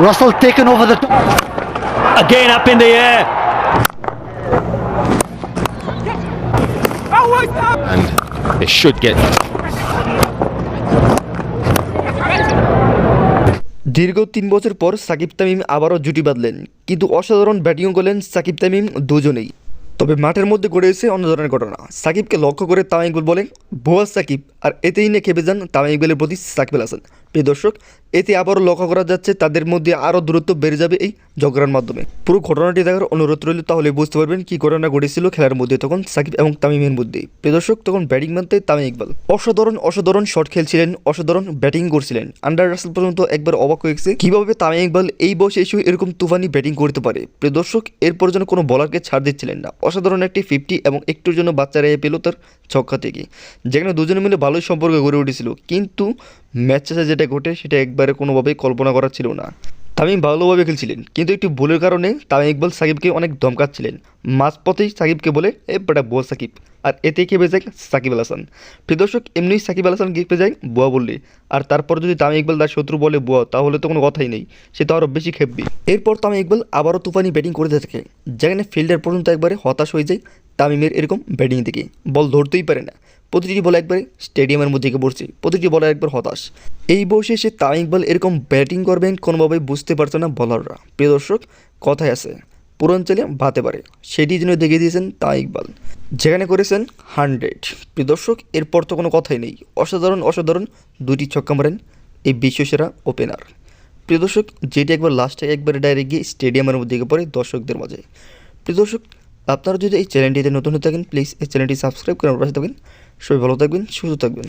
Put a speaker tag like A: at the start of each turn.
A: Russell taken over the top.
B: Again up in the air.
C: and they should get
D: দীর্ঘ তিন বছর পর সাকিব তামিম আবারও জুটি বাঁধলেন কিন্তু অসাধারণ ব্যাটিংও করলেন সাকিব তামিম দুজনেই তবে মাঠের মধ্যে গড়ে অন্য ধরনের ঘটনা সাকিবকে লক্ষ্য করে তামিম ইকবাল বলেন ভুয়া সাকিব আর এতেই নিয়ে খেপে যান তামিম ইকবালের প্রতি সাকিব আল হাসান প্রিয় দর্শক এতে আবারও লক্ষ্য করা যাচ্ছে, তাদের মধ্যে আরও দূরত্ব বেড়ে যাবে এই ঝগড়ার মাধ্যমে। পুরো ঘটনাটি দেখার অনুরোধ রইল, তাহলে বুঝতে পারবেন কি ঘটনা ঘটেছিল খেলার মধ্যে। তখন সাকিব এবং তামিমের মধ্যে। প্রদর্শক তখন ব্যাটিং মানতে তামিম ইকবাল। অসাধারণ অসাধারণ শট খেলছিলেন, অসাধারণ ব্যাটিং করছিলেন। আন্ডার রাসেল পর্যন্ত একবার অবাক হয়েছে কীভাবে তামিম ইকবাল এই বয়সে এসে এরকম তুফানি ব্যাটিং করতে পারে। প্রদর্শক এরপর যেন কোনো বলারকে ছাড় দিচ্ছিলেন না। অসাধারণ একটি ফিফটি এবং একটুর জন্য বাচ্চারা পেল তার ছক্কা থেকে। যেখানে দুজনে মিলে ভালোই সম্পর্ক গড়ে উঠেছিল। কিন্তু ম্যাচ শেষে যেটা ঘটে, সেটা একবারে কোনোভাবেই কল্পনা করা ছিল না। তামিম ভালোভাবে খেলছিলেন, কিন্তু একটি ভুলের কারণে তামিম ইকবাল সাকিবকে অনেক ধমকাচ্ছিলেন। মাঝপথেই সাকিবকে বলে, এ বেটা বুয়া সাকিব। আর এতে খেপে যায় সাকিব আল হাসান। প্রিয় দর্শক, এমনিই সাকিব আল হাসান খেপে যায় বুয়া বললে। আর তারপর যদি তামিম ইকবাল তার শত্রু বলে বুয়া, তাহলে তো কোনো কথাই নেই। সে তো আরও বেশি খেপবে। এরপর তামিম ইকবাল আবারও তুফানি ব্যাটিং করতে থাকে, যেখানে ফিল্ডার পর্যন্ত একবারে হতাশ হয়ে যায় তামিমের এরকম ব্যাটিং থেকে বল ধরতেই পারে না। প্রতিটি বল একবারে স্টেডিয়ামের মধ্যে গিয়ে পড়ছে প্রতিটি বলে একবার হতাশ। এই বয়সে সে তামিম ইকবাল এরকম ব্যাটিং করবেন কোনোভাবে বুঝতে পারছে না বলাররা। প্রিয় দর্শক, কথায় আছে পুরঞ্চলে ভাতে পারে। সেটি যেন দেখিয়ে দিয়েছেন তামিম ইকবাল যেখানে করেছেন হান্ড্রেড। প্রিয় দর্শক, এরপর তো কোনো কথাই নেই। অসাধারণ অসাধারণ দুটি ছক্কা মারেন এই বিশ্বসেরা ওপেনার। প্রিয় দর্শক, যেটি একবার লাস্টে একবারে ডাইরেক্ট গিয়ে স্টেডিয়ামের মধ্যে গিয়ে পড়ে দর্শকদের মাঝে। প্রিয় দর্শক আপনারা যদি এই চ্যানেলটিতে নতুন হয়ে থাকেন প্লিজ এই চ্যানেলটি সাবস্ক্রাইব করে আমার পাশে থাকবেন। সবাই ভালো থাকবেন, সুস্থ থাকবেন।